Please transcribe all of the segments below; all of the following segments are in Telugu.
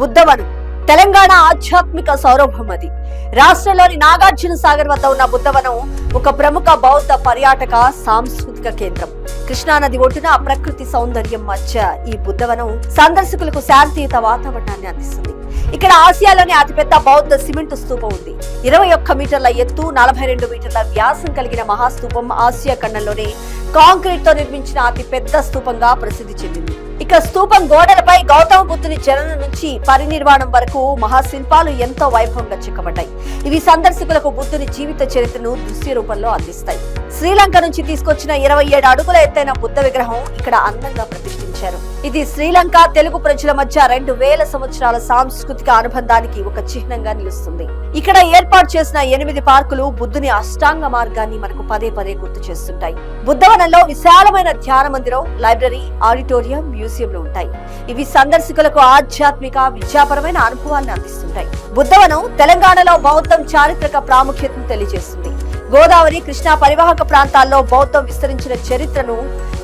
బుద్ధవనం తెలంగాణ ఆధ్యాత్మిక సౌరభం అది. రాష్ట్రంలోని నాగార్జున సాగర్ వద్ద ఉన్న బుద్ధవనం ఒక ప్రముఖ బౌద్ధ పర్యాటక సాంస్కృతిక కేంద్రం. కృష్ణానది ఒడ్డున ప్రకృతి సౌందర్యం మధ్య ఈ బుద్ధవనం సందర్శకులకు శాంతియుత వాతావరణాన్ని అందిస్తుంది. ఇక్కడ ఆసియాలోని అతిపెద్ద బౌద్ధ సిమెంట్ స్తూపం ఉంది. ఇరవై ఒక్క మీటర్ల ఎత్తు నలభై రెండు మీటర్ల వ్యాసం కలిగిన మహాస్తూపం ఆసియా ఖండంలోనే కాంక్రీట్తో నిర్మించిన అతి పెద్ద స్తూపంగా ప్రసిద్ధి చెందింది. ఇక స్తూపం గోడలపై గౌతమ బుద్ధుని జననం నుంచి పరినిర్వాణం వరకు మహాశిల్పాలు ఎంతో వైభవంగా చెక్కబడ్డాయి. ఇవి సందర్శకులకు బుద్ధుని జీవిత చరిత్రను దృశ్య రూపంలో అందిస్తాయి. శ్రీలంక నుంచి తీసుకొచ్చిన ఇరవై ఏడు అడుగుల ఎత్తైన బుద్ధ విగ్రహం ఇక్కడ అందంగా ప్రతిష్ఠించారు ఇది శ్రీలంక తెలుగు ప్రజల మధ్య రెండు వేల సంవత్సరాల సాంస్కృతిక అనుబంధానికి ఒక చిహ్నంగా నిలుస్తుంది. ఇక్కడ ఏర్పాటు చేసిన ఎనిమిది పార్కులు బుద్ధుని అష్టాంగ మార్గాన్ని మనకు పదే పదే గుర్తు చేస్తుంటాయి. బుద్ధవనంలో విశాలమైన ధ్యాన మందిరం లైబ్రరీ ఆడిటోరియం మ్యూజియంలు ఉంటాయి. ఇవి సందర్శకులకు ఆధ్యాత్మిక విద్యాపరమైన అనుభవాన్ని అందిస్తుంటాయి. బుద్ధవనం తెలంగాణలో బౌద్ధం చారిత్రక ప్రాముఖ్యతను తెలియజేస్తుంది. గోదావరి కృష్ణా పరివాహక ప్రాంతాల్లో బౌద్ధం విస్తరించిన చరిత్రను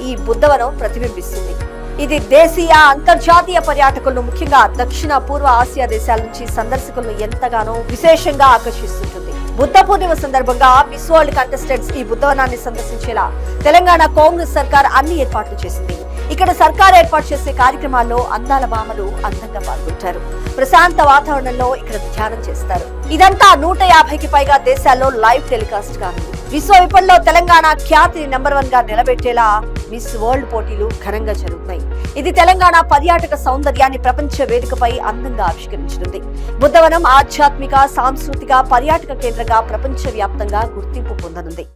ఈ బుద్ధవనం ప్రతిబింబిస్తుంది. ఇది దేశీయ అంతర్జాతీయ పర్యాటకులను ముఖ్యంగా దక్షిణ పూర్వ ఆసియా దేశాల నుంచి సందర్శకులను ఎంతగానో విశేషంగా ఆకర్షిస్తుంటుంది. బుద్ధ పూర్ణిమ సందర్భంగా మిస్ వరల్డ్ కంటెస్టెంట్స్ ఈ బుద్ధవనాన్ని సందర్శించేలా తెలంగాణ కాంగ్రెస్ సర్కార్ అన్ని ఏర్పాట్లు చేసింది. ఇక్కడ సర్కార్ ఏర్పాటు చేసే కార్యక్రమాల్లో అందాల భామలు అందంగా పాల్గొంటారు. ప్రశాంత వాతావరణంలో ఇక్కడ ధ్యానం చేస్తారు. ఇదంతా నూట యాభైకి పైగా దేశాల్లో లైవ్ టెలికాస్ట్గా ఉంది. విశ్వ విపణిలో తెలంగాణ ఖ్యాతిని నెంబర్ వన్గా నిలబెట్టేలా మిస్ వరల్డ్ పోటీలు ఘనంగా జరుగుతున్నాయి. ఇది తెలంగాణ పర్యాటక సౌందర్యాన్ని ప్రపంచ వేదికపై అందంగా ఆవిష్కరించనుంది బుద్ధవనం ఆధ్యాత్మిక సాంస్కృతిక పర్యాటక కేంద్రంగా ప్రపంచ వ్యాప్తంగా గుర్తింపు పొందనుంది.